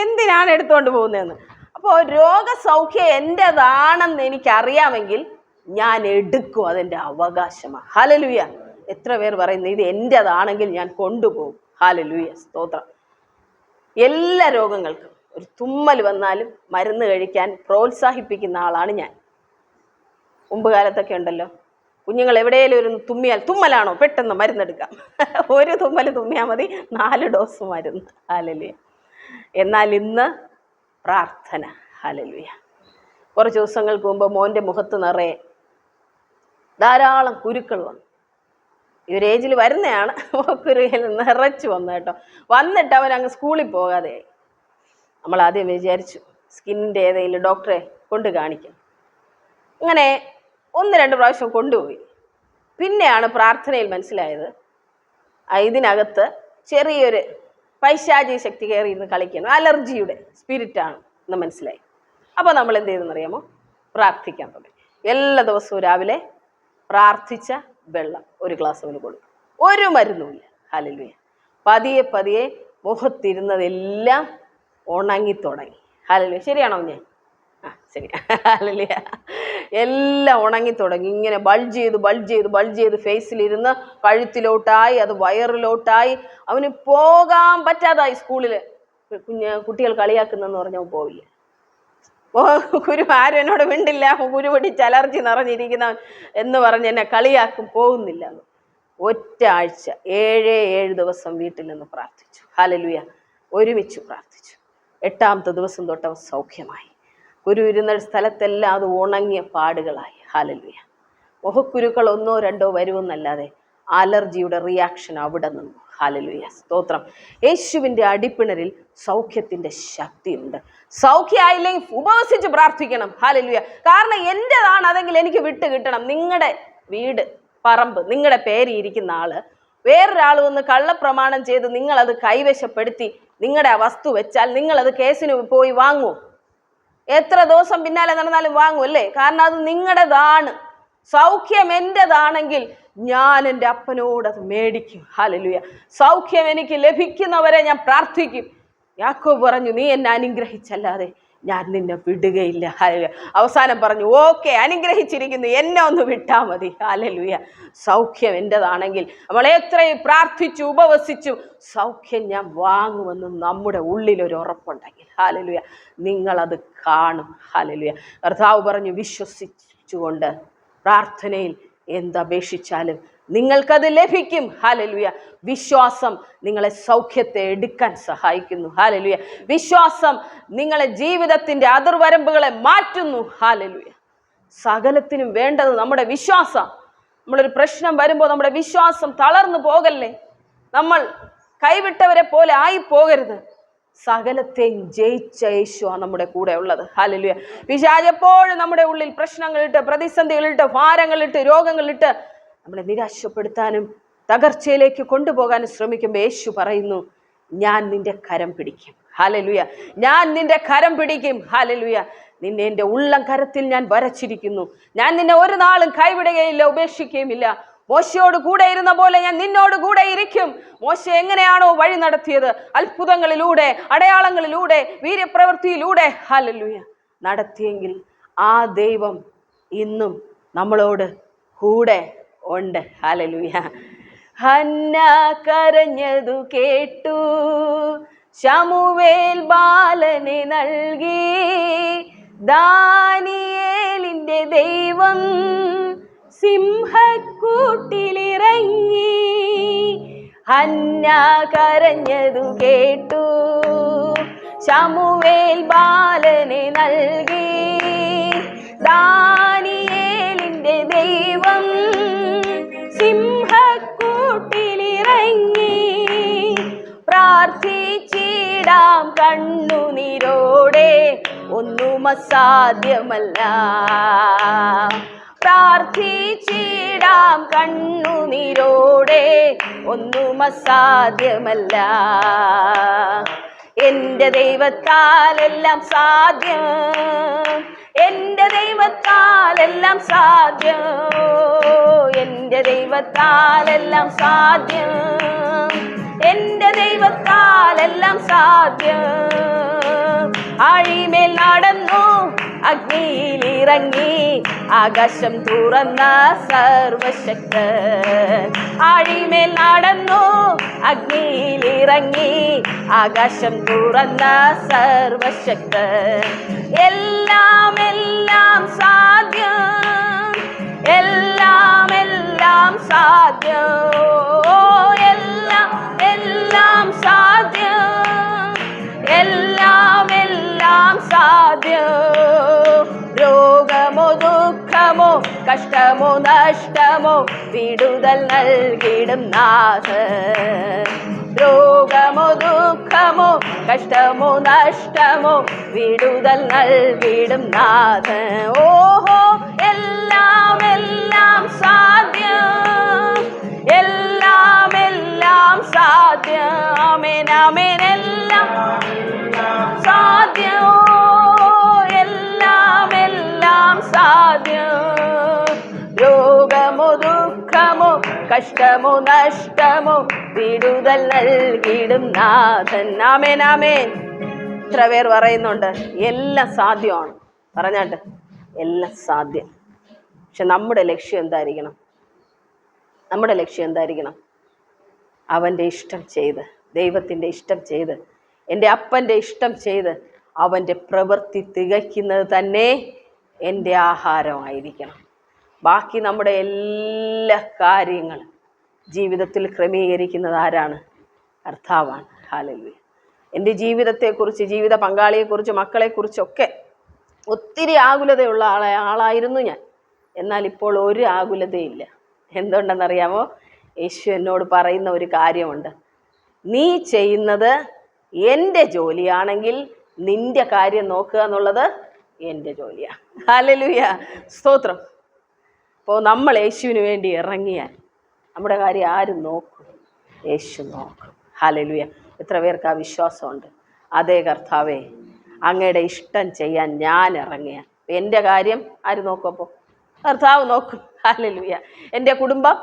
എന്തിനാണ് എടുത്തുകൊണ്ട് പോകുന്നതെന്ന്? അപ്പോൾ രോഗസൗഖ്യം എന്റെതാണെന്ന് എനിക്കറിയാമെങ്കിൽ ഞാൻ എടുക്കും അതെന്റെ അവകാശമാണ്. ഹാലലുയ എത്ര പേർ പറയുന്നത് ഇത് എന്റെതാണെങ്കിൽ ഞാൻ കൊണ്ടുപോകും. ഹാലലുയ സ്തോത്രം. എല്ലാ രോഗങ്ങൾക്കും ഒരു തുമ്മൽ വന്നാലും മരുന്ന് കഴിക്കാൻ പ്രോത്സാഹിപ്പിക്കുന്ന ആളാണ് ഞാൻ. മുമ്പ് കാലത്തൊക്കെ ഉണ്ടല്ലോ കുഞ്ഞുങ്ങൾ എവിടെയെങ്കിലും ഒരു തുമ്മിയാൽ തുമ്മലാണോ? പെട്ടെന്ന് മരുന്നെടുക്കാം. ഒരു തുമ്മൽ തുമ്മിയാൽ മതി നാല് ഡോസ് മരുന്ന്. ഹാലലുയ എന്നാൽ ഇന്ന് പ്രാർത്ഥന. ഹലലുയ കുറച്ച് ദിവസങ്ങൾക്ക് മുമ്പ് മോന്റെ മുഖത്ത് നിറയെ ധാരാളം കുരുക്കൾ വന്നു. ഇവർ ഏജിൽ വരുന്നതാണ് കുരുകൾ നിറച്ചു വന്നു കേട്ടോ. വന്നിട്ട് അവൻ അങ്ങ് സ്കൂളിൽ പോകാതെയായി. നമ്മൾ ആദ്യം വിചാരിച്ചു സ്കിന്നിന്റെ ഏതെങ്കിലും ഡോക്ടറെ കൊണ്ട് കാണിക്കും. അങ്ങനെ ഒന്ന് രണ്ട് പ്രാവശ്യം കൊണ്ടുപോയി. പിന്നെയാണ് പ്രാർത്ഥനയിൽ മനസ്സിലായത്. ഇതിനകത്ത് ചെറിയൊരു പൈശാചിക ശക്തി കയറി ഇരുന്ന് കളിക്കണം അലർജിയുടെ സ്പിരിറ്റാണ് എന്ന് മനസ്സിലായി. അപ്പോൾ നമ്മൾ എന്ത് ചെയ്തെന്നറിയാമോ പ്രാർത്ഥിക്കാൻ തുടങ്ങി. എല്ലാ ദിവസവും രാവിലെ പ്രാർത്ഥിച്ച വെള്ളം ഒരു ഗ്ലാസ് അവന് കൊടുക്കും. ഒരു മരുന്നുമില്ല ഹലലുയ പതിയെ പതിയെ മുഖത്തിരുന്നതെല്ലാം ഉണങ്ങി തുടങ്ങി ഹലലുയ ശരിയാണോ ഞാൻ ആ ശരി. ഹലലുയ എല്ലാം ഉണങ്ങി തുടങ്ങി ഇങ്ങനെ ബൾജ് ചെയ്ത് ബൾജ് ചെയ്ത് ബൾജ് ചെയ്ത് ഫേസിലിരുന്ന് കഴുത്തിലോട്ടായി അത് വയറിലോട്ടായി. അവന് പോകാൻ പറ്റാതായി സ്കൂളിൽ കുഞ്ഞ് കുട്ടികൾ കളിയാക്കുന്നെന്ന് പറഞ്ഞാൽ പോവില്ല. ഓ ഗുരു ആരും എന്നോട് മിണ്ടില്ല. ഗുരു പിടിച്ച് അലർജി നിറഞ്ഞിരിക്കുന്നവൻ എന്ന് പറഞ്ഞ് എന്നെ കളിയാക്കും. പോകുന്നില്ല എന്ന് ഒറ്റ ആഴ്ച ഏഴേ ഏഴ് ദിവസം വീട്ടിൽ നിന്ന് പ്രാർത്ഥിച്ചു. ഹാലലുയ ഒരുമിച്ച് പ്രാർത്ഥിച്ചു. എട്ടാമത്തെ ദിവസം തൊട്ട് സൗഖ്യമായി. കുരു ഇരുന്ന സ്ഥലത്തെല്ലാം അത് ഉണങ്ങിയ പാടുകളായി. ഹാലലുയ. മുഖക്കുരുക്കൾ ഒന്നോ രണ്ടോ വരുമെന്നല്ലാതെ അലർജിയുടെ റിയാക്ഷൻ അവിടെ നിന്നു. ഹാലലുയ. സ്തോത്രം. യേശുവിന്റെ അടിപ്പിണരിൽ സൗഖ്യത്തിന്റെ ശക്തിയുണ്ട്. സൗഖ്യമായില്ലെങ്കിൽ ഉപവസിച്ച് പ്രാർത്ഥിക്കണം. ഹാലലുയ. കാരണം എന്റെതാണ് അതെങ്കിൽ എനിക്ക് വിട്ട് കിട്ടണം. നിങ്ങളുടെ വീട് പറമ്പ് നിങ്ങളുടെ പേര് ഇരിക്കുന്ന ആൾ വേറൊരാൾ വന്ന് കള്ളപ്രമാണം ചെയ്ത് നിങ്ങളത് കൈവശപ്പെടുത്തി നിങ്ങളുടെ വസ്തു വെച്ചാൽ നിങ്ങളത് കേസിന് പോയി വാങ്ങുമോ എത്ര ദിവസം പിന്നാലെ നടന്നാലും വാങ്ങും അല്ലേ കാരണം അത് നിങ്ങളുടേതാണ്. സൗഖ്യം എന്റെതാണെങ്കിൽ ഞാൻ എന്റെ അപ്പനോട് അത് മേടിക്കും. ഹാലലുയ സൗഖ്യം എനിക്ക് ലഭിക്കുന്നവരെ ഞാൻ പ്രാർത്ഥിക്കും. യാക്കോ പറഞ്ഞു നീ എന്നെ അനുഗ്രഹിച്ചല്ലാതെ ഞാൻ നിന്നെ വിടുകയില്ല. അവസാനം പറഞ്ഞു ഓക്കെ അനുഗ്രഹിച്ചിരിക്കുന്നു. എന്നെ ഒന്ന് വിട്ടാൽ മതി. ഹാലലുയ സൗഖ്യം എന്റെതാണെങ്കിൽ നമ്മൾ എത്രയും പ്രാർത്ഥിച്ചു ഉപവസിച്ചു സൗഖ്യം ഞാൻ വാങ്ങുമെന്ന് നമ്മുടെ ഉള്ളിലൊരു ഉറപ്പുണ്ടെങ്കിൽ. ഹാലലുയ നിങ്ങളത് കാണും. ഹാലലുയ കർത്താവ് പറഞ്ഞു വിശ്വസിച്ചുകൊണ്ട് പ്രാർത്ഥനയിൽ എന്തപേക്ഷിച്ചാലും നിങ്ങൾക്കത് ലഭിക്കും. ഹാലലുയ വിശ്വാസം നിങ്ങളെ സൗഖ്യത്തെ എടുക്കാൻ സഹായിക്കുന്നു. ഹാലലുയ വിശ്വാസം നിങ്ങളെ ജീവിതത്തിന്റെ അതിർവരമ്പുകളെ മാറ്റുന്നു. ഹാലലുയ സകലത്തിനും വേണ്ടത് നമ്മുടെ വിശ്വാസം. നമ്മളൊരു പ്രശ്നം വരുമ്പോൾ നമ്മുടെ വിശ്വാസം തളർന്നു പോകല്ലേ? നമ്മൾ കൈവിട്ടവരെ പോലെ ആയി പോകരുത് സകലത്തെയും ജയിച്ച യേശുവാണ് നമ്മുടെ കൂടെ ഉള്ളത്. ഹാലലുയ പിശാജ് എപ്പോഴും നമ്മുടെ ഉള്ളിൽ പ്രശ്നങ്ങളിട്ട് പ്രതിസന്ധികളിട്ട് ഭാരങ്ങളിട്ട് രോഗങ്ങളിട്ട് നമ്മളെ നിരാശപ്പെടുത്താനും തകർച്ചയിലേക്ക് കൊണ്ടുപോകാനും ശ്രമിക്കുമ്പോൾ യേശു പറയുന്നു ഞാൻ നിന്റെ കരം പിടിക്കും. ഹാലലുയ ഞാൻ നിന്റെ കരം പിടിക്കും. ഹാലലുയ നിന്നെ എന്റെ ഉള്ളം കരത്തിൽ ഞാൻ വരച്ചിരിക്കുന്നു. ഞാൻ നിന്നെ ഒരു നാളും കൈവിടുകയില്ല ഉപേക്ഷിക്കുകയുമില്ല. മോശയോട് കൂടെ ഇരുന്ന പോലെ ഞാൻ നിന്നോട് കൂടെ ഇരിക്കും. മോശ എങ്ങനെയാണോ വഴി നടത്തിയത്? അത്ഭുതങ്ങളിലൂടെ അടയാളങ്ങളിലൂടെ വീര്യപ്രവൃത്തിയിലൂടെ ഹാലലുയ നടത്തിയെങ്കിൽ ആ ദൈവം ഇന്നും നമ്മളോട് കൂടെ ഉണ്ട്. ഹലലുയ ഹന്ന കരഞ്ഞതു കേട്ടു. ശമുവേൽ ബാലനെ നൽകി. ദാനിയേലിന്റെ ദൈവം സിംഹക്കൂട്ടിലിറങ്ങി. ഹന്ന കരഞ്ഞതു കേട്ടു. ശമുവേൽ ബാലനെ നൽകി. ദാനിയേലിന്റെ ദൈവം സിംഹക്കൂട്ടിലിറങ്ങി. പ്രാർത്ഥിച്ചിടാം കണ്ണുനീരോടെ ഒന്നും അസാധ്യമല്ല പ്രാർത്ഥിച്ചിടാം കണ്ണുനീരോടെ. ഒന്നും അസാധ്യമല്ല. എന്റെ ദൈവത്താലെല്ലാം സാധ്യം. എന്റെ ദൈവത്താലെല്ലാം സാധ്യം. എന്റെ ദൈവത്താലെല്ലാം സാധ്യം. എന്റെ ദൈവത്താലെല്ലാം സാധ്യം. ആഴിമേൽ നടന്നു അഗ്നിയിൽ ഇറങ്ങി ആകാശം തുറന്ന സർവശക്ത ആഴിമേൽ നടന്നു അഗ്നിയിൽ ഇറങ്ങി ആകാശം തുറന്ന സർവശക്ത എല്ലാം എല്ലാം സാധ്യം. എല്ലാം എല്ലാം സാധ്യം. കഷ്ടമോ നഷ്ടമോ വിടുതൽ നൽകിടും നാഥ രോഗമോ ദുഃഖമോ കഷ്ടമോ നഷ്ടമോ വിടുതൽ നൽകിടും നാഥ ഓഹോ എല്ലാം എല്ലാം സാധ്യം. എല്ലാം എല്ലാം സാധ്യം. അമേൻ അമേൻ എല്ലാം സാധ്യം. എല്ലാം എല്ലാം സാധ്യം. രോഗമോ ദുഃഖമോ കഷ്ടമോ നഷ്ടമോ വിടുതൽ നൽകിടും നാഥൻ. ആമേൻ ആമേൻ. ഇത്ര പേർ പറയുന്നുണ്ട് എല്ലാം സാധ്യമാണ്. പറഞ്ഞാട്ട് എല്ലാം സാധ്യം. പക്ഷെ നമ്മുടെ ലക്ഷ്യം എന്തായിരിക്കണം? നമ്മുടെ ലക്ഷ്യം എന്തായിരിക്കണം? അവന്റെ ഇഷ്ടം ചെയ്ത് ദൈവത്തിന്റെ ഇഷ്ടം ചെയ്ത് എന്റെ അപ്പന്റെ ഇഷ്ടം ചെയ്ത് അവന്റെ പ്രവൃത്തി തികയ്ക്കുന്നത് തന്നെ എന്റെ ആഹാരമായിരിക്കണം. ബാക്കി നമ്മുടെ എല്ലാ കാര്യങ്ങളും ജീവിതത്തിൽ ക്രമീകരിക്കുന്നത് ആരാണ്? കർത്താവാണ്. ഹാലല്ലി എന്റെ ജീവിതത്തെക്കുറിച്ച് ജീവിത പങ്കാളിയെക്കുറിച്ച് മക്കളെക്കുറിച്ചൊക്കെ ഒത്തിരി ആകുലതയുള്ള ആളെ ആളായിരുന്നു ഞാൻ. എന്നാൽ ഇപ്പോൾ ഒരു ആകുലതയില്ല. എന്തുകൊണ്ടെന്നറിയാമോ യേശു എന്നോട് പറയുന്ന ഒരു കാര്യമുണ്ട്. നീ ചെയ്യുന്നത് എന്റെ ജോലിയാണെങ്കിൽ നിന്റെ കാര്യം നോക്കുക എന്നുള്ളത് എന്റെ ജോലിയാണ് ഹാലലുയ സ്തോത്രം. അപ്പോൾ നമ്മൾ യേശുവിന് വേണ്ടി ഇറങ്ങിയാൽ നമ്മുടെ കാര്യം ആരും നോക്കും. യേശു നോക്കും. ഹാലലുയ എത്ര പേർക്ക് ആ വിശ്വാസമുണ്ട്? അതേ കർത്താവേ അങ്ങയുടെ ഇഷ്ടം ചെയ്യാൻ ഞാൻ ഇറങ്ങിയ എന്റെ കാര്യം ആര് നോക്കും അപ്പോൾ കർത്താവ് നോക്കും. ഹാലലുയ എന്റെ കുടുംബം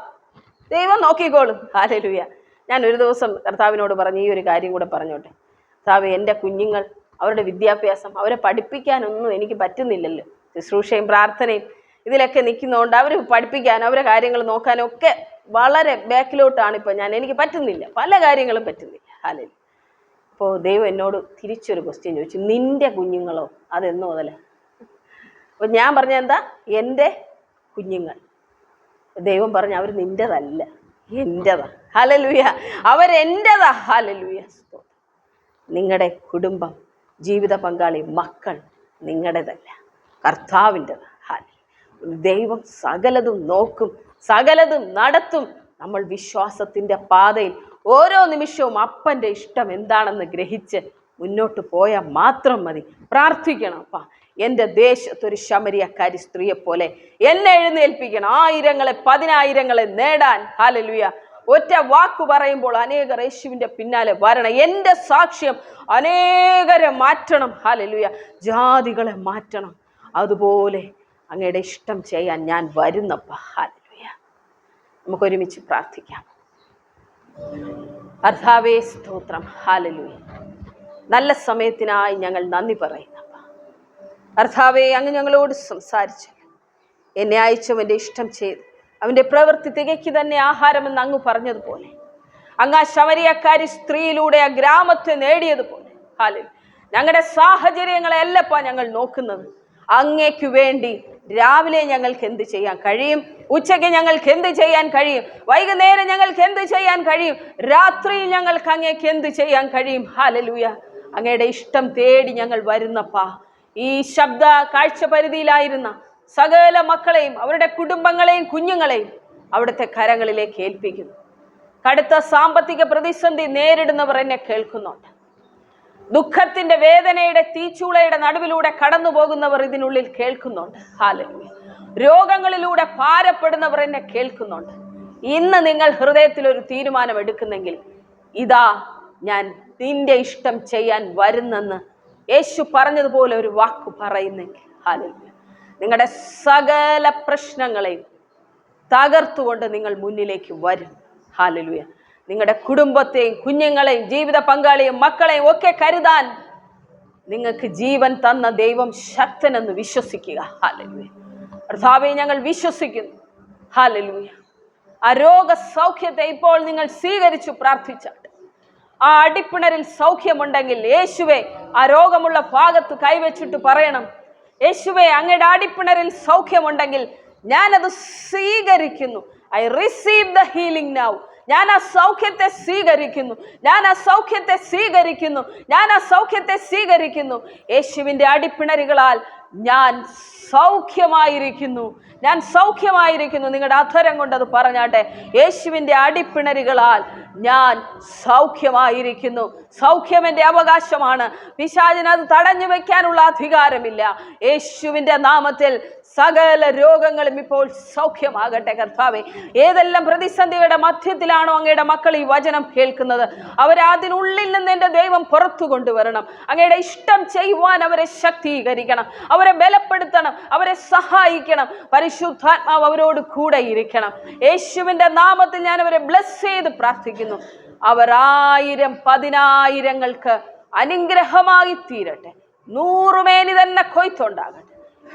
ദൈവം നോക്കിക്കോളും. ഹാലലുയ ഞാൻ ഒരു ദിവസം കർത്താവിനോട് പറഞ്ഞു ഈ ഒരു കാര്യം കൂടെ പറഞ്ഞോട്ടെ. കർത്താവ് എന്റെ കുഞ്ഞുങ്ങൾ അവരുടെ വിദ്യാഭ്യാസം അവരെ പഠിപ്പിക്കാനൊന്നും എനിക്ക് പറ്റുന്നില്ലല്ലോ. ശുശ്രൂഷയും പ്രാർത്ഥനയും ഇതിലൊക്കെ നിൽക്കുന്നതുകൊണ്ട് അവർ പഠിപ്പിക്കാനും അവരെ കാര്യങ്ങൾ നോക്കാനും ഒക്കെ വളരെ ബാക്കിലോട്ടാണ് ഇപ്പം ഞാൻ. എനിക്ക് പറ്റുന്നില്ല. പല കാര്യങ്ങളും പറ്റുന്നില്ല. ഹാലിൽ അപ്പോൾ ദൈവം എന്നോട് തിരിച്ചൊരു ക്വസ്റ്റ്യൻ ചോദിച്ചു. നിന്റെ കുഞ്ഞുങ്ങളോ? അതെന്നോ മുതല? അപ്പോൾ ഞാൻ പറഞ്ഞ എന്താ? എന്റെ കുഞ്ഞുങ്ങൾ. ദൈവം പറഞ്ഞു അവർ നിന്റെതല്ല എന്റെതാ ഹലലുയ. അവരെന്റെതാ ഹലലുയ. നിങ്ങളുടെ കുടുംബം ജീവിത പങ്കാളി മക്കൾ നിങ്ങളുടേതല്ല കർത്താവിന്റെതാ. ദൈവം സകലതും നോക്കും സകലതും നടത്തും. നമ്മൾ വിശ്വാസത്തിന്റെ പാതയിൽ ഓരോ നിമിഷവും അപ്പന്റെ ഇഷ്ടം എന്താണെന്ന് ഗ്രഹിച്ച് മുന്നോട്ട് പോയാൽ മാത്രം മതി. പ്രാർത്ഥിക്കണം അപ്പ എന്റെ ദേശത്തൊരു ശമരിയക്കാരി സ്ത്രീയെ പോലെ എന്നെ എഴുന്നേൽപ്പിക്കണം. ആയിരങ്ങളെ പതിനായിരങ്ങളെ നേടാൻ. ഹാലലുയ ഒറ്റ വാക്ക് പറയുമ്പോൾ അനേകർ യേശുവിന്റെ പിന്നാലെ വരണം. എന്റെ സാക്ഷ്യം അനേകരെ മാറ്റണം. ഹാലലുയ ജാതികളെ മാറ്റണം. അതുപോലെ അങ്ങയുടെ ഇഷ്ടം ചെയ്യാൻ ഞാൻ വരുന്നപ്പ. ഹാലലുയ നമുക്കൊരുമിച്ച് പ്രാർത്ഥിക്കാം. കർത്താവേ സ്തോത്രം. ഹാലലുയ നല്ല സമയത്തിനായി ഞങ്ങൾ നന്ദി പറയുന്നപ്പ. കർത്താവെ അങ്ങ് ഞങ്ങളോട് സംസാരിച്ചു എന്നെ അയച്ചവന്റെ ഇഷ്ടം ചെയ്ത് അവന്റെ പ്രവൃത്തി തികയ്ക്ക് തന്നെ ആഹാരമെന്ന് അങ്ങ് പറഞ്ഞതുപോലെ. അങ്ങ് ആ ശമരിയക്കാരി സ്ത്രീയിലൂടെ ആ ഗ്രാമത്തെ നേടിയതുപോലെ. ഹാലിൽ ഞങ്ങളുടെ സാഹചര്യങ്ങളെല്ലപ്പാ ഞങ്ങൾ നോക്കുന്നത്. അങ്ങേക്ക് വേണ്ടി രാവിലെ ഞങ്ങൾക്ക് എന്ത് ചെയ്യാൻ കഴിയും? ഉച്ചയ്ക്ക് ഞങ്ങൾക്ക് എന്ത് ചെയ്യാൻ കഴിയും? വൈകുന്നേരം ഞങ്ങൾക്ക് എന്ത് ചെയ്യാൻ കഴിയും? രാത്രി ഞങ്ങൾക്ക് അങ്ങേക്ക് എന്ത് ചെയ്യാൻ കഴിയും? ഹാലലൂയ അങ്ങയുടെ ഇഷ്ടം തേടി ഞങ്ങൾ വരുന്നപ്പാ. ഈ ശബ്ദ കാഴ്ച പരിധിയിലായിരുന്ന സകല മക്കളെയും അവരുടെ കുടുംബങ്ങളെയും കുഞ്ഞുങ്ങളെയും അവിടുത്തെ കരങ്ങളിലേക്ക് ഏൽപ്പിക്കുന്നു. കടുത്ത സാമ്പത്തിക പ്രതിസന്ധി നേരിടുന്നവർ എന്നെ കേൾക്കുന്നുണ്ട്. ദുഃഖത്തിന്റെ വേദനയുടെ തീച്ചൂളയുടെ നടുവിലൂടെ കടന്നു പോകുന്നവർ ഇതിനുള്ളിൽ കേൾക്കുന്നുണ്ട്. ഹാലലുയ. രോഗങ്ങളിലൂടെ ഭാരപ്പെടുന്നവർ എന്നെ കേൾക്കുന്നുണ്ട്. ഇന്ന് നിങ്ങൾ ഹൃദയത്തിൽ ഒരു തീരുമാനം എടുക്കുന്നെങ്കിൽ ഇതാ ഞാൻ നിന്റെ ഇഷ്ടം ചെയ്യാൻ വരുന്നെന്ന് യേശു പറഞ്ഞതുപോലെ ഒരു വാക്ക് പറയുന്നെങ്കിൽ. ഹാലലുയ. നിങ്ങളുടെ സകല പ്രശ്നങ്ങളെയും തകർത്തുകൊണ്ട് നിങ്ങൾ മുന്നിലേക്ക് വരും. ഹാലലുയ. നിങ്ങളുടെ കുടുംബത്തെയും കുഞ്ഞുങ്ങളെയും ജീവിത പങ്കാളിയും മക്കളെയും ഒക്കെ കരുതാൻ നിങ്ങൾക്ക് ജീവൻ തന്ന ദൈവം ശക്തനെന്ന് വിശ്വസിക്കുക. ഹാലലുയ കർത്താവെ ഞങ്ങൾ വിശ്വസിക്കുന്നു. ഹാലലുയ ആ രോഗസൗഖ്യത്തെ ഇപ്പോൾ നിങ്ങൾ സ്വീകരിച്ചു പ്രാർത്ഥിച്ചാട്ട്. ആ അടിപ്പിണരിൽ സൗഖ്യമുണ്ടെങ്കിൽ യേശുവെ ആ രോഗമുള്ള ഭാഗത്ത് കൈവച്ചിട്ട് പറയണം. യേശുവെ അങ്ങയുടെ അടിപ്പിണരിൽ സൗഖ്യമുണ്ടെങ്കിൽ ഞാനത് സ്വീകരിക്കുന്നു. I receive the healing now. ഞാൻ ആ സൗഖ്യത്തെ സ്വീകരിക്കുന്നു. ഞാൻ ആ സൗഖ്യത്തെ സ്വീകരിക്കുന്നു. ഞാൻ ആ സൗഖ്യത്തെ സ്വീകരിക്കുന്നു. യേശുവിന്റെ അടിപ്പിണരുകളാൽ ഞാൻ സൗഖ്യമായിരിക്കുന്നു. ഞാൻ സൗഖ്യമായിരിക്കുന്നു. നിങ്ങളുടെ അധരം കൊണ്ടത് പറഞ്ഞാട്ടെ. യേശുവിന്റെ അടിപ്പിണരുകളാൽ ഞാൻ സൗഖ്യമായിരിക്കുന്നു. സൗഖ്യം എന്റെ അവകാശമാണ്. പിശാചിന് അത് തടഞ്ഞു വെക്കാനുള്ള അധികാരമില്ല. യേശുവിന്റെ നാമത്തിൽ സകല രോഗങ്ങളും ഇപ്പോൾ സൗഖ്യമാകട്ടെ കർത്താവെ. ഏതെല്ലാം പ്രതിസന്ധിയുടെ മധ്യത്തിലാണോ അങ്ങയുടെ മക്കൾ ഈ വചനം കേൾക്കുന്നത്? അവരതിനുള്ളിൽ നിന്ന് എന്റെ ദൈവം പുറത്തു കൊണ്ടുവരണം. അങ്ങയുടെ ഇഷ്ടം ചെയ്യുവാൻ അവരെ ശക്തീകരിക്കണം. അവരെ ബലപ്പെടുത്തണം. അവരെ സഹായിക്കണം. പരിശുദ്ധാത്മാവ് അവരോട് കൂടെ ഇരിക്കണം. യേശുവിന്റെ നാമത്തിൽ ഞാൻ അവരെ ബ്ലസ് ചെയ്ത് പ്രാർത്ഥിക്കുന്നു അവർ ആയിരം പതിനായിരങ്ങൾക്ക് അനുഗ്രഹമായി തീരട്ടെ നൂറുമേനി തന്നെ കൊയ്ത്തുണ്ടാകട്ടെ.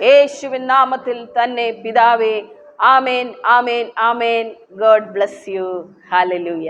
യേശുവിൻ നാമത്തിൽ തന്നെ പിതാവേ ആമേൻ ആമേൻ ആമേൻ. God bless you. ഹാലലൂയ